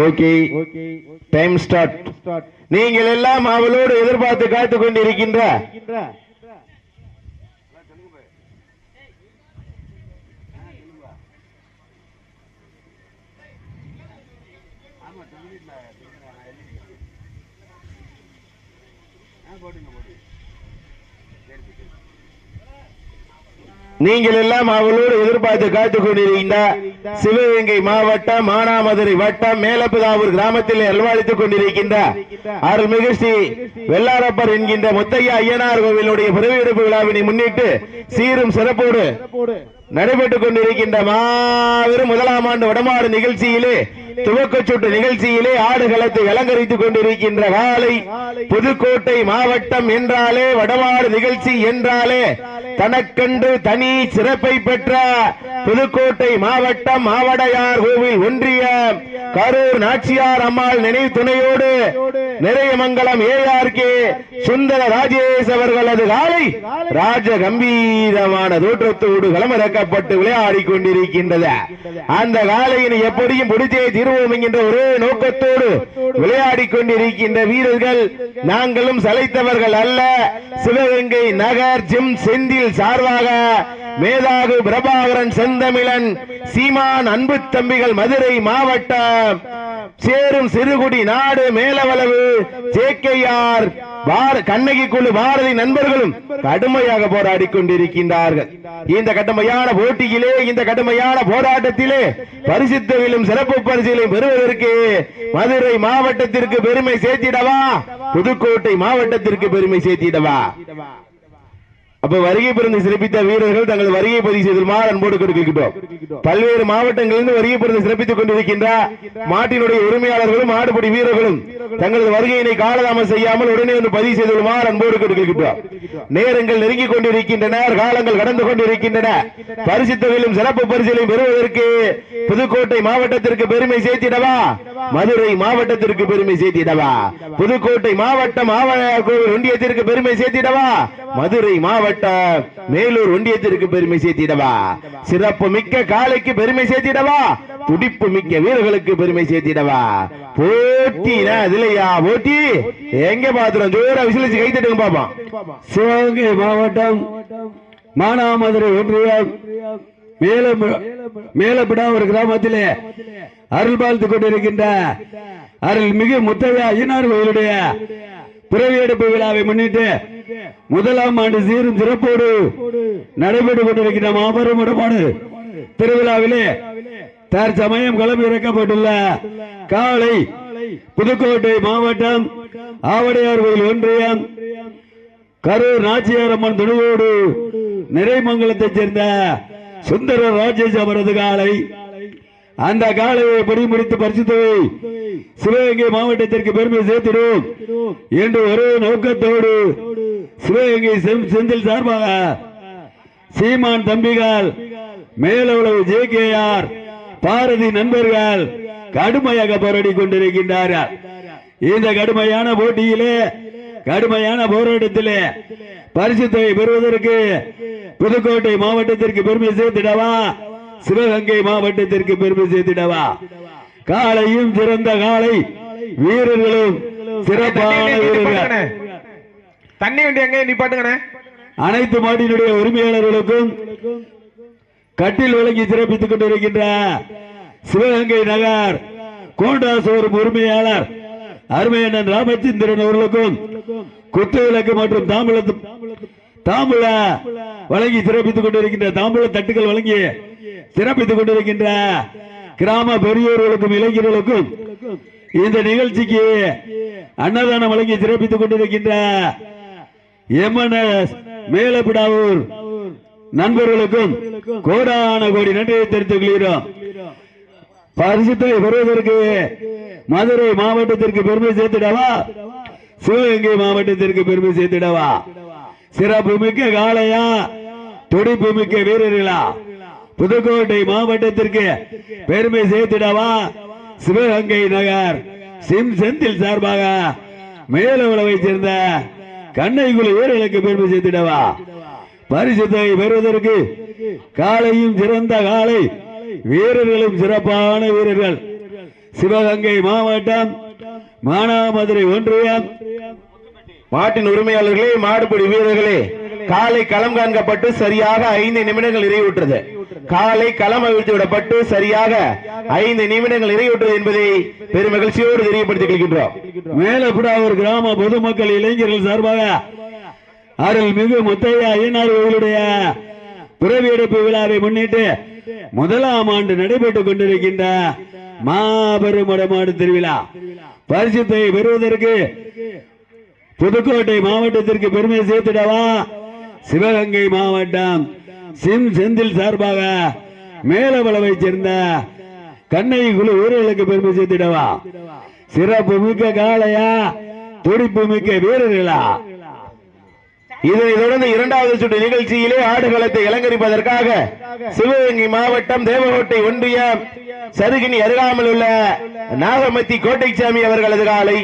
Okay. Time start நீங்கள் எல்லாம் அவளோடு எதிர்பார்த்து காத்துக் கொண்டிருக்கின்ற நீங்கள் எல்லாம் அவளோடு எதிர்பார்த்து காத்துக் கொண்டிருக்கின்ற சிவகங்கை மாவட்டம் மானாமதுரை வட்டம் மேலப்புதாவூர் கிராமத்தில் அல்வாழித்துக் கொண்டிருக்கின்ற அருள்மிகு ஸ்ரீ வெள்ளாரப்பர் என்கின்ற முத்தையா ஐயனார் கோவிலுடைய பிறவியெடுப்பு விழாவினை முன்னிட்டு சீரும் சிறப்போடு நடைபெற்றுக் கொண்டிருக்கின்ற மாபெரும் முதலாம் ஆண்டு வடமாடு நிகழ்ச்சியிலே துவக்கச் சுட்டு நிகழ்ச்சியிலே ஆடுகளத்தை அலங்கரித்துக் கொண்டிருக்கின்ற காலை புதுக்கோட்டை மாவட்டம் என்றாலே வடமாடு நிகழ்ச்சி என்றாலே தனக்கென்று தனி சிறப்பை பெற்ற புதுக்கோட்டை மாவட்டம் மாவடையார் கோவில் ஒன்றிய கரூர் நாச்சியார் அம்மாள் நினைவு துணையோடு நிறையமங்கலம் ஏஆர்கே சுந்தர ராஜேஷ் அவர்களது காலை ராஜ கம்பீரமான தோற்றத்தோடு களமிறக்கப்பட்டு விளையாடி கொண்டிருக்கின்றது. அந்த காலையினை எப்படியும் பிடிச்சே தீர்வோம் என்கின்ற ஒரே நோக்கத்தோடு விளையாடி கொண்டிருக்கின்ற வீரர்கள் நாங்களும் சளைத்தவர்கள் அல்ல. சிவகங்கை நகர் ஜிம் செந்தில் சார்பாக வேதாகு பிரபாகரன் செந்தமிழன் சீமான் அன்பு தம்பிகள் மதுரை மாவட்டம். சேரும் சிறுகுடி நாடு மேலவளவு. ஜேக்கையார் கண்ணகி குழு பாரதி நண்பர்களும் கடுமையாக போராடி கொண்டிருக்கின்றார்கள். இந்த கடுமையான போட்டியிலே இந்த கடுமையான போராட்டத்திலே பரிசுத்தவிலும் சிறப்பு பரிசுகளையும் பெறுவதற்கு மதுரை மாவட்டத்திற்கு பெருமை சேர்த்திடவா? புதுக்கோட்டை மாவட்டத்திற்கு பெருமை சேர்த்திடவா? அப்ப வருகை பிறந்து சிறப்பித்த வீரர்கள் தங்கள் வருகை பதிவு செய்துமாறு அன்போடு கொடுக்கிட்டோம் பல்வேறு மாவட்டங்களிலிருந்து வருகை பிறந்து சிறப்பித்துக் கொண்டிருக்கின்ற மாட்டினுடைய உரிமையாளர்களும் மாடுபடி வீரர்களும் தங்களது வருகையினை காலதாமம் செய்யாமல் உடனே வந்து பதிவு செய்துமாறு அன்போடு கொடுக்கிட்டோம் நேரங்கள் நெருங்கிக் கொண்டிருக்கின்றன காலங்கள் கடந்து கொண்டிருக்கின்றன. பரிசு தொகையிலும் சிறப்பு பரிசுகளையும் பெறுவதற்கு புதுக்கோட்டை மாவட்டத்திற்கு பெருமை சேர்த்திடவா? மதுரை மாவட்டத்திற்கு பெருமை சேர்த்திடவா? புதுக்கோட்டை மாவட்டம் ஆவணர் கோவில் ஒன்றியத்திற்கு பெருமை சேர்த்திடவா? மதுரை மாவட்டம் மேலூர் ஒன்றியத்திற்கு பெருமை சேர்த்திடவா? சிறப்பு மிக்க காலைக்கு பெருமை சேர்த்திடவா? துடிப்பு மிக்க வீரர்களுக்கு பெருமை சேர்த்திடவா? போட்டி இதுலையா போட்டி? எங்க பாத்துறோம் ஜோரா விசிலிச்சு கை தட்டுங்க பாப்போம் சிவகங்கை மாவட்டம் மானாமதுரை ஒன்றியம். மேலப்படா ஒரு கிராமத்திலே அருள் பாழ்த்து கொண்டிருக்கின்ற அருள் மிகு முத்தையா ஐயனார் கோயிலுடைய பிறவி எடுப்பு விழாவை முன்னிட்டு முதலாம் ஆண்டு சீரும் சிறப்போடு நடைபெற்றுக் கொண்டிருக்கின்ற மாபெரும் இடமாடு திருவிழாவிலே தற்சமயம் களம் இறக்கப்பட்டுள்ள காலை புதுக்கோட்டை மாவட்டம் ஆவடையார் கோயில் ஒன்றியம் கரூர் நாச்சியாரம்மன் துணிவோடு நிறைமங்கலத்தைச் சேர்ந்த சுந்தர ராஜேஷ் அவரது காலை. அந்த காலையை படி முடித்து பரிசுத்தவை சிவகங்கை மாவட்டத்திற்கு பெருமை சேர்த்திடும் என்று ஒரே நோக்கத்தோடு சிவகங்கை செந்தில் சார்பாக சீமான் தம்பிகள் மேலவளவு ஜேகேஆர் பாரதி நண்பர்கள் கடுமையாக போராடி கொண்டிருக்கின்றார்கள். இந்த கடுமையான போட்டியிலே கடுமையான போராட்டத்திலே பரிசுத்தை பெறுவதற்கு புதுக்கோட்டை மாவட்டத்திற்கு பெருமை சேர்த்திடவா? சிவகங்கை மாவட்டத்திற்கு பெருமை சேர்த்திடவா? காலையும் சிறந்த காலை வீரர்களும் சிறப்பான வீரர்கள். தண்ணி வண்டி எங்க நிப்பாட்டுங்கண்ணே. அனைத்து மாட்டினுடைய உரிமையாளர்களுக்கும் கட்டில் வழங்கி சிறப்பித்துக் கொண்டிருக்கின்ற சிவகங்கை நகர் கோண்டாசோரும் உரிமையாளர் அருமையண்ணன் ராமச்சந்திரன் அவர்களுக்கும் குத்து விளக்கு மற்றும் தாம்பூல தாம்பூல வழங்கி சிறப்பித்துக் கொண்டிருக்கின்ற தாம்பூல தட்டுகள் வழங்கி சிறப்பித்துக் கொண்டிருக்கின்ற கிராம பெரியோர்களுக்கும் இளைஞர்களுக்கும் இந்த நிகழ்ச்சிக்கு அன்னதானம் வழங்கி சிறப்பித்துக் கொண்டிருக்கின்ற எம்என்எஸ் மேலப்பிடாவூர் நண்பர்களுக்கும் கோடான கோடி நன்றியை தெரிவித்துக் கொள்கிறோம். பரிசுத்தை பெறுவதற்கு மதுரை மாவட்டத்திற்கு பெருமை சேர்த்திடவா? சிவகங்கை மாவட்டத்திற்கு பெருமை சேர்த்திடவா? சிறப்பு மிக்க காளையா? துடிப்பு மிக்க வீரர்களா? புதுக்கோட்டை மாவட்டத்திற்கு பெருமை சேர்த்திடவா? சிவகங்கை நகர் சிம் செந்தில் சார்பாக மேலவளவை சேர்ந்த கண்ணைக்குழு வீரர்களுக்கு பெருமை சேர்த்திடவா? பரிசுத்தை பெறுவதற்கு காலையும் சிறந்த காலை வீரர்களும் சிறப்பான வீரர்கள். சிவகங்கை மாவட்டம் மானாமதுரை ஒன்றியம். மாட்டின் உரிமையாளர்களே மாடுபிடி வீரர்களே காலை களம் காண்கப்பட்டு சரியாக ஐந்து நிமிடங்கள் நிறைவுற்றது. காலை களம் அவிழ்த்து விடப்பட்டு சரியாக ஐந்து நிமிடங்கள் நிறைவுற்றது என்பதை பெரும் மகிழ்ச்சியோடு தெரியப்படுத்திக் கொள்கின்றோம். மேலப்புடாவூர் கிராம பொதுமக்கள் இளைஞர்கள் சார்பாக அருள்மிகு முத்தையா ஐயனார் கோவிலுடைய பிறவி எடுப்பு விழாவை முன்னிட்டு முதலாம் ஆண்டு நடைபெற்றுக் கொண்டிருக்கின்ற மாபெரும் வடமாடு திருவிழா. பரிசுத்தை பெறுவதற்கு புதுக்கோட்டை மாவட்டத்திற்கு பெருமை சேர்த்திடவா? சிவகங்கை மாவட்டம் சிம் செந்தில் சார்பாக மேலவளவை சேர்ந்த கண்ணை குழு ஊர்களுக்கு பெருமை சேர்த்திடவா? சிறப்பு மிக்க காளையா? துடிப்பு மிக்க வீரர்களா? இதனைத் தொடர்ந்து இரண்டாவது சுற்று நிகழ்ச்சியிலே ஆடுகளத்தை அலங்கரிப்பதற்காக சிவகங்கை மாவட்டம் தேவகோட்டை ஒன்றியம் சருகினி அருகாமல் உள்ள நாகமத்தி கோட்டைச்சாமி அவர்களது காலை.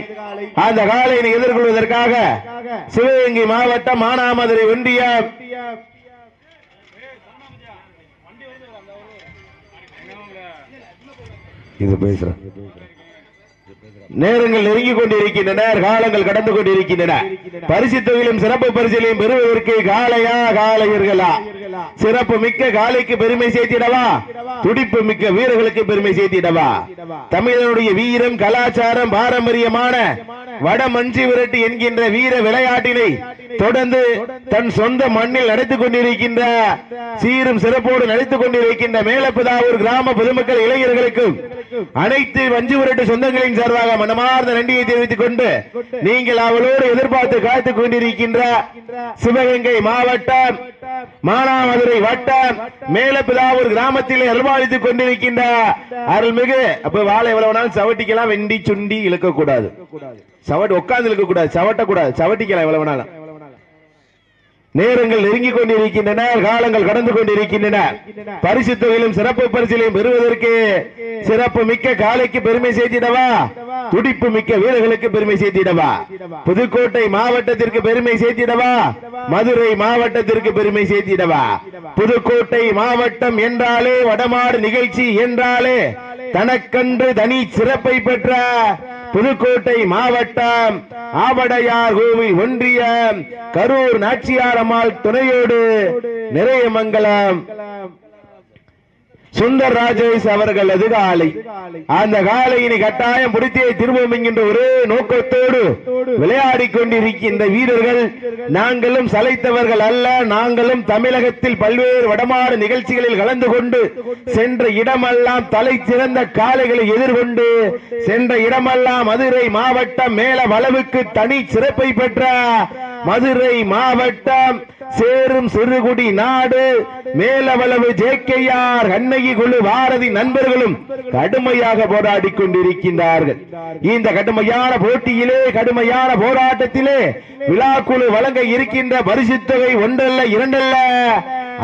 அந்த காலையினை எதிர்கொள்வதற்காக சிவகங்கை மாவட்டம் மானாமதுரை ஒன்றியம் இது பேசுறேன். நேரங்கள் நெருங்கிக் கொண்டிருக்கின்றன காலங்கள் கடந்து கொண்டிருக்கின்றன. பரிசு தொகையிலும் சிறப்பு பரிசிலையும் பெறுவதற்கு காளையா காளையர்களா? சிறப்பு மிக்க காளைக்கு பெருமை சேர்த்திடவா? துடிப்பு மிக்க வீரர்களுக்கு பெருமை சேர்த்திடவா? தமிழனுடைய வீரம் கலாச்சாரம் பாரம்பரியமான வட மஞ்சி விரட்டு என்கின்ற வீர விளையாட்டினை தொடர்ந்து தன் சொந்த மண்ணில் நடத்திக் கொண்டிருக்கின்ற சீரும் சிறப்போடு நடத்திக் கொண்டிருக்கின்ற மேலப்புதாவூர் கிராம பொதுமக்கள் இளைஞர்களுக்கும் அனைத்து வஞ்சிபுரட்டு சொந்தங்களின் சார்பாக மனமார்ந்த நன்றியை தெரிவித்துக் கொண்டு நீங்கள் அவளோடு எதிர்பார்த்து காத்துக் கொண்டிருக்கின்ற சிவகங்கை மாவட்டம் மானாமதுரை வட்டம் மேலப்பிதாவூர் கிராமத்தில் அல்வாழித்துக் கொண்டிருக்கின்ற அருள்மிகு. அப்ப வாழை எவ்வளவு நாள் சவட்டிக்கலாம் வெண்டி சுண்டி இழுக்க கூடாது சவட்டு உட்கார்ந்து இழுக்க கூடாது சவட்ட கூடாது சவட்டிக்கலாம் எவ்வளவு நாள். நேரங்கள் நெருங்கிக் கொண்டிருக்கின்றன காலங்கள் கடந்து கொண்டிருக்கின்றன. பரிசு தொகையிலும் சிறப்பு பரிசிலையும் பெறுவதற்கு சிறப்பு மிக்க காலைக்கு பெருமை சேர்த்திடவா? துடிப்பு மிக்க வீரர்களுக்கு பெருமை சேர்த்திடவா? புதுக்கோட்டை மாவட்டத்திற்கு பெருமை சேர்த்திடவா? மதுரை மாவட்டத்திற்கு பெருமை சேர்த்திடவா? புதுக்கோட்டை மாவட்டம் என்றாலே வடமாடு நிகழ்ச்சி என்றாலே தனக்கன்று தனி சிறப்பை பெற்ற புதுக்கோட்டை மாவட்டம் ஆவடையார் கோவில் ஒன்றியம் கரூர் நாச்சியாரம்மாள் துணையோடு நிறையமங்கலம் சுந்தர் ராஜேஷ் அவர்களது காலை அந்த காலையினை கட்டாயம் பிடித்தே திரும்பும் என்கின்ற ஒரே நோக்கத்தோடு விளையாடி கொண்டிருக்கின்ற வீரர்கள் நாங்களும் சளைத்தவர்கள் அல்ல நாங்களும் தமிழகத்தில் பல்வேறு வடமாடு நிகழ்ச்சிகளில் கலந்து கொண்டு சென்ற இடமெல்லாம் தலை சிறந்த காளைகளை எதிர்கொண்டு சென்ற இடமெல்லாம் மதுரை மாவட்டம் மேல வளவுக்கு தனி சிறப்பை பெற்ற மதுரை மாவட்டம் சேரும் சிறுகுடி நாடு. மேலவளவு ஜேக்கையார் கண்ணகி குழு பாரதி நண்பர்களும் கடுமையாக போராடி கொண்டிருக்கின்றார்கள். இந்த கடுமையான போட்டியிலே கடுமையான போராட்டத்திலே விழாக்குழு வழங்க இருக்கின்ற பரிசுத் தொகை ஒன்றல்ல இரண்டல்ல.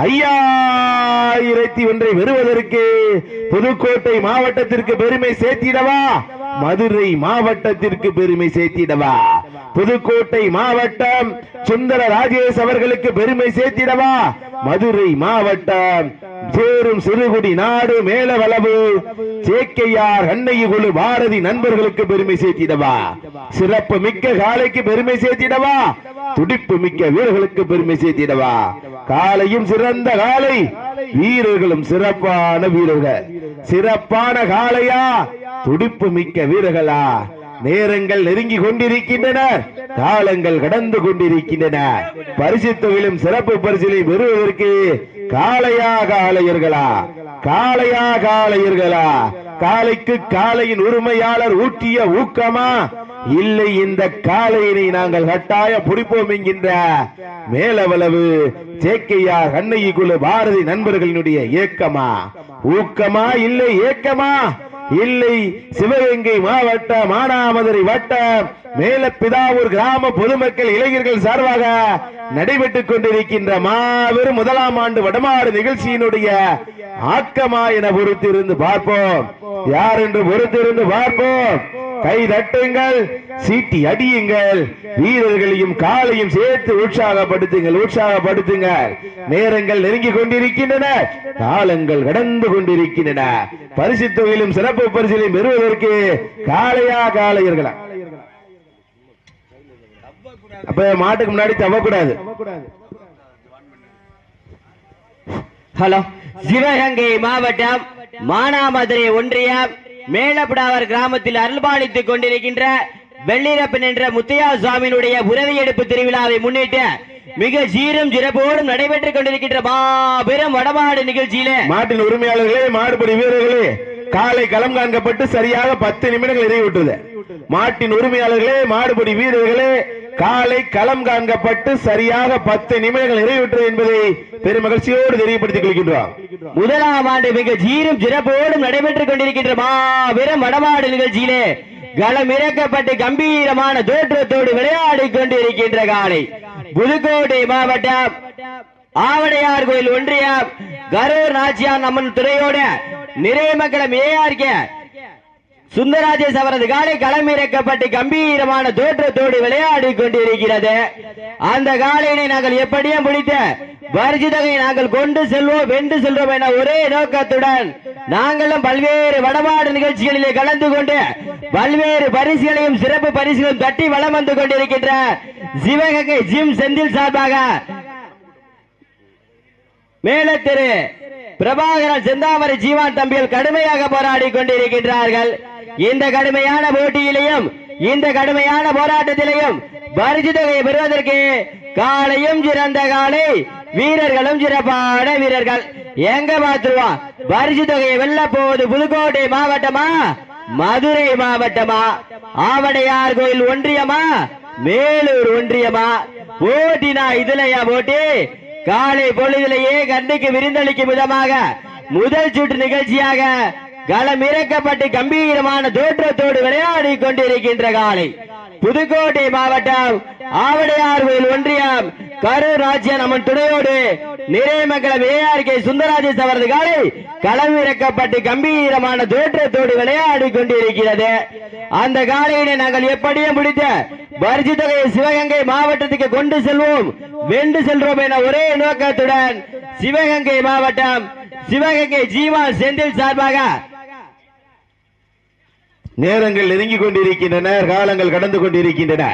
ஐயாயிரத்தி ஒன்றை பெறுவதற்கு புதுக்கோட்டை மாவட்டத்திற்கு பெருமை சேர்த்திடவா? மதுரை மாவட்டத்திற்கு பெருமை சேர்த்திடவா? புதுக்கோட்டை மாவட்டம் சுந்தர ராஜேஷ் அவர்களுக்கு பெருமை சேர்த்திடவா? மதுரை மாவட்டம் சேரும் சிறுகுடி நாடு மேல வளவு. சேக்கையார் அன்னையுகுழு பாரதி நண்பர்களுக்கு பெருமை சேர்த்திடவா? சிறப்பு மிக்க காலைக்கு பெருமை சேர்த்திடவா? துடிப்பு மிக்க வீரர்களுக்கு பெருமை சேர்த்திடவா? காலையும் சிறந்த காலை வீரர்களும் சிறப்பான வீரர்கள். சிறப்பான காளையா? துடிப்பு மிக்க வீரர்களா? நேரங்கள் நெருங்கி கொண்டிருக்கின்றன. காலங்கள் கடந்து கொண்டிருக்கின்றன. பரிசு தொகையிலும் சிறப்பு பரிசிலை பெறுவதற்கு காளையா காளையர்களா காளையா காளையர்களா காளைக்கு காளையின் உரிமையாளர் ஊட்டிய ஊக்கமா? இல்லை இந்த காளையினை நாங்கள் கட்டாய பிடிப்போம் என்கின்ற மேலவளவு கண்ணகி குலு பாரதி நண்பர்களினுடைய ஏக்கமா? ஊக்கமா? இல்லை ஏக்கமா? இல்லை சிவகங்கை மாவட்ட மானாமதுரை வட்டம் மேலப்பிதாவூர் கிராம பொதுமக்கள் இளைஞர்கள் சார்பாக நடைபெற்றுக் கொண்டிருக்கின்ற மாபெரும் முதலாம் ஆண்டு வடமாடு நிகழ்ச்சியினுடைய ஆக்கமா என பொறுத்திருந்து பார்ப்போம். யார் என்று பொறுத்திருந்து பார்ப்போம். கை தட்டுங்கள் சீட்டி அடியுங்கள் வீரர்களையும் காலையும் சேர்த்து உற்சாகப்படுத்துங்கள் உற்சாகப்படுத்துங்கள். நேரங்கள் நெருங்கிக் கொண்டிருக்கின்றன காலங்கள் கடந்து கொண்டிருக்கின்றன. பரிசு தொகையிலும் சிறப்பு பரிசிலையும் பெறுவதற்கு காளையா காளையர்களா அப்ப மாட்டுக்கு முன்னாடி தவக்கூடாது. ஹலோ. சிவகங்கை மாவட்டம் மானாமதுரை ஒன்றியம் மேலப்படாவர் கிராமத்தில் அருள்பாலித்துக் கொண்டிருக்கின்ற வெள்ளிரப்பன் என்ற முத்தையா சுவாமியினுடைய உறவி எடுப்பு திருவிழாவை முன்னிட்டு மிக சீரும் சிறப்போடும் நடைபெற்றுக் கொண்டிருக்கின்ற மாபெரும் வடமாடு நிகழ்ச்சியிலே மாட்டின் உரிமையாளர்களே மாடுபடி வீரர்களே காலை களம் காண்கப்பட்டு சரியாக பத்து நிமிடங்கள் நிறைவுற்றது மாட்டின் உரிமையாளர்களே மாடுபடி வீரர்களே காலை களம் காண்கப்பட்டு சரியாக பத்து நிமிடங்கள் நிறைவேற்றது என்பதை பெருமகிழ்ச்சியோடு தெரியப்படுத்திக் கொள்கின்றார் முதலாம் ஆண்டு மிக ஜீரும் சிறப்போடும் நடைபெற்றுக் கொண்டிருக்கின்ற மாபெரும் வடமாடு நிகழ்ச்சியிலே களம் இறக்கப்பட்டு கம்பீரமான தோற்றத்தோடு விளையாடி கொண்டிருக்கின்ற காலை. புதுக்கோட்டை மாவட்டம் ஆவடையார் கோயில் ஒன்றியம் கரூர் நாச்சியார் அம்மன் துறையோட நிறைமங்கலம் ஏஆர்கே சுந்தராஜேஷ் அவரது காலை களமிறக்கப்பட்டு கம்பீரமான தோற்றத்தோடு விளையாடி கொண்டிருக்கிறது. அந்த காலையினை நாங்கள் எப்படியும் முடித்த வர்ஜிதகை நாங்கள் கொண்டு செல்வோம் வென்று செல்வோம் என ஒரே நோக்கத்துடன் நாங்களும் பல்வேறு வடமாடு நிகழ்ச்சிகளிலே கலந்து கொண்டு பல்வேறு பரிசுகளையும் சிறப்பு பரிசுகளும் தட்டி வளம் வந்து கொண்டிருக்கின்ற சிவகங்கை ஜிம் செந்தில் சார்பாக மேல திரு பிரபாகரன் செந்தாமரை ஜீவான் தம்பிகள் கடுமையாக போராடி கொண்டிருக்கின்றார்கள். இந்த கடுமையான போட்டியிலையும் இந்த கடுமையான போராட்டத்திலையும் பரிசு தொகையை பெறுவதற்கு காலையும் சிறந்த காலை வீரர்களும் சிறப்பான வீரர்கள். எங்க பாத்துருவோம் பரிசு தொகையை வெல்ல போவது புதுக்கோட்டை மாவட்டமா? மதுரை மாவட்டமா? ஆவடையார் கோயில் ஒன்றியமா? மேலூர் ஒன்றியமா? போட்டினா இதுலயா போட்டி? காலை பொழுதிலேயே கண்ணுக்கு விருந்தளிக்கும் விதமாக முதல் சுற்று நிகழ்ச்சியாக களம் இறக்கப்பட்டு கம்பீரமான தோற்றத்தோடு விளையாடி கொண்டிருக்கின்ற காலை. புதுக்கோட்டை மாவட்டம் ஆவடையார் கோயில் ஒன்றியம் கரூர் ராஜ்யன் அம்மன் துணையோடு நிறையமங்கலம் ஏஆர் கே சுந்தராஜேஷ் அவரது காலை களம் இறக்கப்பட்டு கம்பீரமான தோற்றத்தோடு விளையாடி கொண்டிருக்கிறது. அந்த காலையினை நாங்கள் எப்படியும் முடித்த பரிசு தொகையை சிவகங்கை மாவட்டத்துக்கு கொண்டு செல்வோம். வென்று செல்வோம் என ஒரே நோக்கத்துடன் சிவகங்கை மாவட்டம் சிவகங்கை ஜீவா செந்தில் சார்பாக நேரங்கள் நெருங்கிக் கொண்டிருக்கின்றன காலங்கள் கடந்து கொண்டிருக்கின்றன.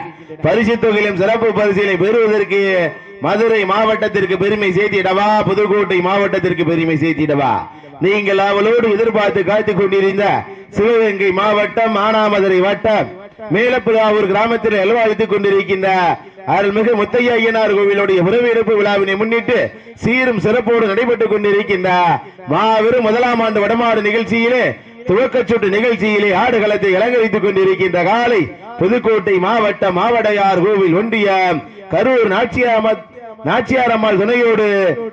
பரிசு தொகையிலும் சிறப்பு பரிசிலை பெறுவதற்கு மதுரை மாவட்டத்திற்கு பெருமை சேர்த்திடவா? புதுக்கோட்டை மாவட்டத்திற்கு பெருமை சேர்த்திடவா? நீங்கள் அவளோடு எதிர்பார்த்து காத்துக் கொண்டிருந்த சிவகங்கை மாவட்டம் மானாமதுரை வட்டம் மேலப்புதாவூர் கிராமத்தில் அலுவலித்துக் கொண்டிருக்கின்ற அருள்மிகு முத்தையா ஐயனார் கோவிலுடைய உறவிறப்பு விழாவினை முன்னிட்டு சீரும் சிறப்போடு நடைபெற்றுக் கொண்டிருக்கின்ற மாபெரும் முதலாம் ஆண்டு வடமாடு நிகழ்ச்சியிலே துவக்கச்சுட்டு நிகழ்ச்சியிலே ஆடுகளத்தை அலங்கரித்துக் கொண்டிருக்கின்ற காலை புதுக்கோட்டை மாவட்டம் மாவடையார் கோவில் ஒன்றியம் கரூர் நாச்சியாமத் நாச்சியார் அம்மாள் துணையோடு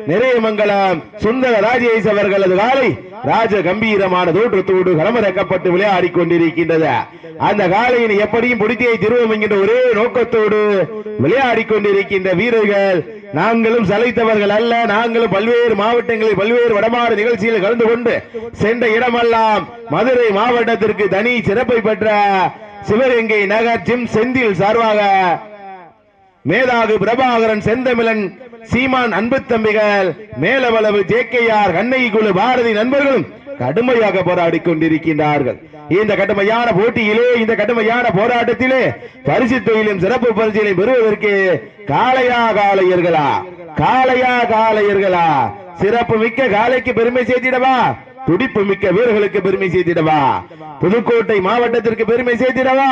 நிறைய மங்கலம் சுந்தர ராஜேஷ் அவர்களது காலை ராஜ கம்பீரமான தோற்றத்தோடு களமிறக்கப்பட்டு விளையாடி கொண்டிருக்கின்றது. அந்த காலையின் எப்படியும் பிடித்தியை திருவோம் என்கின்ற ஒரே நோக்கத்தோடு விளையாடி கொண்டிருக்கின்ற வீரர்கள் நாங்களும் சலைத்தவர்கள் அல்ல. நாங்களும் பல்வேறு மாவட்டங்களில் பல்வேறு வடமாறு நிகழ்ச்சியில் கலந்து கொண்டு சென்ற இடமெல்லாம் மதுரை மாவட்டத்திற்கு தனி சிறப்பை பெற்ற சிவகங்கை நகர் ஜிம் செந்தில் சார்பாக மேதாகு பிரபாகரன் செந்தமிழன் சீமான் அன்பு தம்பிகள் மேலவளவு ஜெகே ஆர் கண்ணகி குழு பாரதி நண்பர்களும் கடுமையாக போராடி கொண்டிருக்கின்றார்கள். இந்த கடுமையான போட்டியிலே இந்த கடுமையான போராட்டத்திலே பரிசு தொழிலும் சிறப்பு பரிசிலை பெறுவதற்கு காளையா காளையர்களா? காளையா காளையர்களா? சிறப்பு மிக்க காளைக்கு பெருமை சேர்த்திடவா? துடிப்பு மிக்க வீரர்களுக்கு பெருமை சேர்த்திடவா? புதுக்கோட்டை மாவட்டத்திற்கு பெருமை சேர்த்திடவா?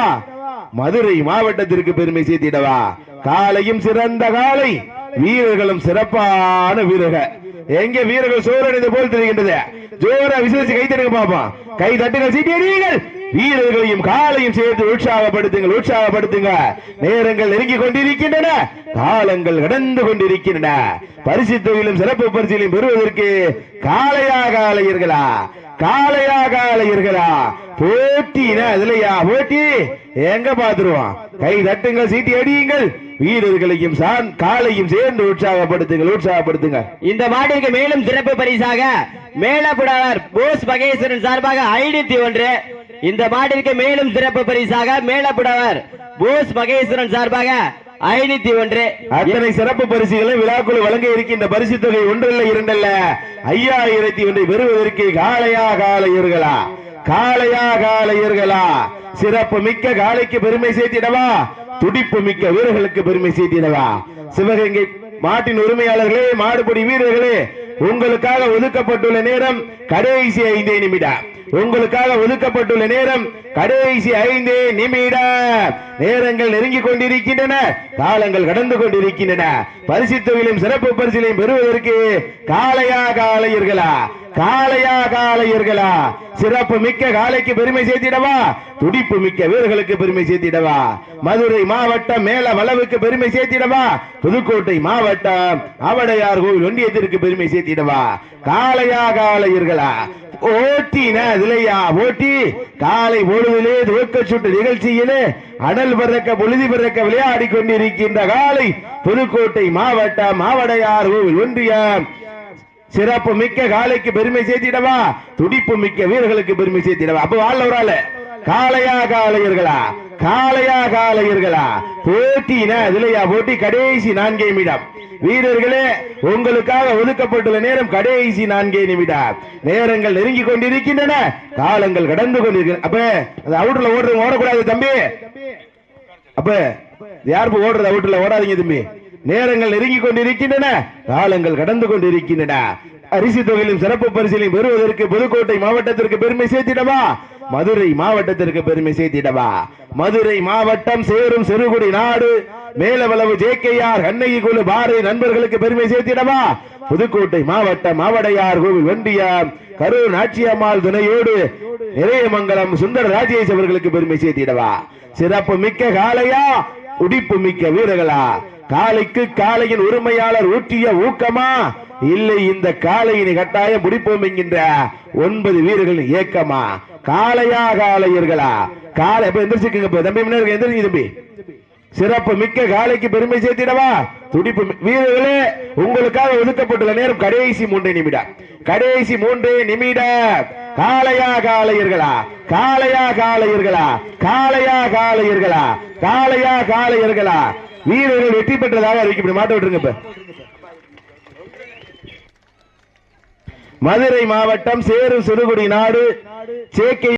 மதுரை மாவட்டத்திற்கு பெருமை சேர்த்திடவா? காலையும் சிறந்த காலை வீரர்களும் சிறப்பான வீரர்கள். எங்க வீரர்கள் சோரணிந்து போல் தெரிகின்றது. ஜோர விசேஷ கை தட்டுங்க பாப்போம் கை தட்டுங்கள் சீட்டியடிகள் வீரர்களையும் காலையும் சேர்த்து உற்சாகப்படுத்துங்கள் உற்சாகப்படுத்துங்க. நேரங்கள் நெருங்கிக் கொண்டிருக்கின்றன. காலங்கள் கடந்து கொண்டிருக்கின்றன. பரிசு தொழிலும் சிறப்பு பரிசிலையும் பெறுவதற்கு காளையா காளையர்களா காளையா இருக்கிறா போட்டினா அதுலயா? போட்டி? எங்க பாத்துருவான் கை தட்டுங்க சீட்டி அடியுங்கள். வீரர்களையும் சான் காலையும் சேர்ந்து உற்சாகப்படுத்துங்கள் உற்சாகப்படுத்துங்க. இந்த மாட்டிற்கு மேலும் சிறப்பு பரிசாக மேலப்புடாளர் போஸ் மகேஸ்வரன் சார்பாக ஐநூத்தி ஒன்று. இந்த மாட்டிற்கு மேலும் சிறப்பு பரிசாக மேலப்புடவர் போஸ் மகேஸ்வரன் சார்பாக ஐநூத்தி ஒன்று. அத்தனை சிறப்பு பரிசுகளை விழாக்குழு வழங்க இருக்கின்ற பரிசு தொகை ஒன்றல்ல இரண்டல்ல? ஐயாயிரத்தி ஒன்றை பெறுவதற்கு காளையா காளையர்களா? காளையா காளையர்களா? சிறப்பு மிக்க காளைக்கு பெருமை சேர்த்திடவா? துடிப்பு மிக்க வீரர்களுக்கு பெருமை சேர்த்திடவா? சிவகங்கை மாட்டின் உரிமையாளர்களே மாடுபடி வீரர்களே உங்களுக்காக ஒதுக்கப்பட்டுள்ள நேரம் கடைசி ஐந்தே நிமிடம். உங்களுக்காக ஒதுக்கப்பட்டுள்ள நேரம் கடைசி ஐந்து நிமிடம் நேரங்கள் நெருங்கிக் கொண்டிருக்கின்றன. காலங்கள் கடந்து கொண்டிருக்கின்றன. பரிசு தொகையிலும் சிறப்பு பரிசிலையும் பெறுவதற்கு காளையா காளையர்களா? காளையா காளையர்களா? சிறப்பு மிக்க காளைக்கு பெருமை சேர்த்திடவா? துடிப்பு மிக்க வீரர்களுக்கு பெருமை சேர்த்திடவா? மதுரை மாவட்டம் மேல வளவுக்கு பெருமை சேர்த்திடவா? புதுக்கோட்டை மாவட்டம் அவடையார் கோவில் ஒன்றியத்திற்கு பெருமை சேர்த்திடவா? காளையா காளையர்களா? ஓட்டின இதுலையா ஓட்டி காலை பொழுதிலே துவக்க சுட்டு நிகழ்ச்சியிலே அனல் பிறக்க பொழுதி பிறக்க விளையாடி கொண்டிருக்கின்ற காலை புதுக்கோட்டை மாவட்டம் மாவடையார் ஒன்றியம். சிறப்பு மிக்க காலைக்கு பெருமை சேர்த்திடவா? துடிப்பு மிக்க வீரர்களுக்கு பெருமை சேர்த்திடவா? அப்ப வாழ்ல ஒரு ஆளு. காளையா காளையர்களா? காளையா காளையர்களா? போட்டின இதுலையா போட்டி கடைசி நான்கே மீடம் வீரர்களே உங்களுக்காக ஒதுக்கப்பட்டுள்ள நேரம் கடைசி நான்கே நிமிடம். நேரங்கள் நெருங்கி கொண்டிருக்கின்றன. காலங்கள் கடந்து கொண்டிருக்கின்றன அப்ப அந்த அவுட்ல ஓடுறது ஓடக்கூடாது தம்பி. அப்ப யார் ஓடுறது அவுட்ல ஓடாதீங்க தம்பி. நேரங்கள் நெருங்கி கொண்டிருக்கின்றன. காலங்கள் கடந்து கொண்டிருக்கின்றன. அரிசி தொகையிலும் சிறப்பு பரிசீலனை பெறுவதற்கு புதுக்கோட்டை மாவட்டத்திற்கு பெருமை சேர்த்திடவா? மதுரை மாவட்டத்திற்கு பெருமை சேர்த்திடவா? மதுரை மாவட்டம் சேரும் சிறுகுடி நாடு. மேலவளவு ஜேகேஆர் கண்ணகி குழு பாரதி நண்பர்களுக்கு பெருமை சேர்த்திடவா? புதுக்கோட்டை மாவட்டம் மாவடையார் கோவில் வெண்டியம் கரூர் நாச்சியம்மாள் துணையோடு நிறையமங்கலம் சுந்தர ராஜேஷ் அவர்களுக்கு பெருமை சேர்த்திடவா? சிறப்பு மிக்க காளையா? உடிப்பு மிக்க வீரர்களா? காளைக்கு காளையின் உரிமையாளர் ஊட்டிய ஊக்கமா? இல்லை இந்த காளையினை கட்டாயம் பிடிப்போம் என்கின்ற ஒன்பது வீரர்கள் ஏக்கமா? காளையா காளையர்களா? காலை இப்ப எந்திரிச்சுக்குங்க தம்பி முன்னாடி எந்திரிச்சு தம்பி. சிறப்பு மிக்க காலைக்கு பெருமை சேர்த்திடவா? துடிப்பு வீரர்களே உங்களுக்காக ஒதுக்கப்பட்டுள்ள நேரம் கடைசி மூன்று நிமிடம். கடைசி மூன்று நிமிடம். காளையா காளையர்களா? காளையா காளையர்களா? காளையா காளையர்களா? காளையா காளையர்களா? வீரர்கள் வெற்றி பெற்றதாக அறிவிக்கப்படும். மாட்ட விட்டுருங்க இப்ப. மதுரை மாவட்டம் சேரும் சிறுகுடி நாடு சேக்கை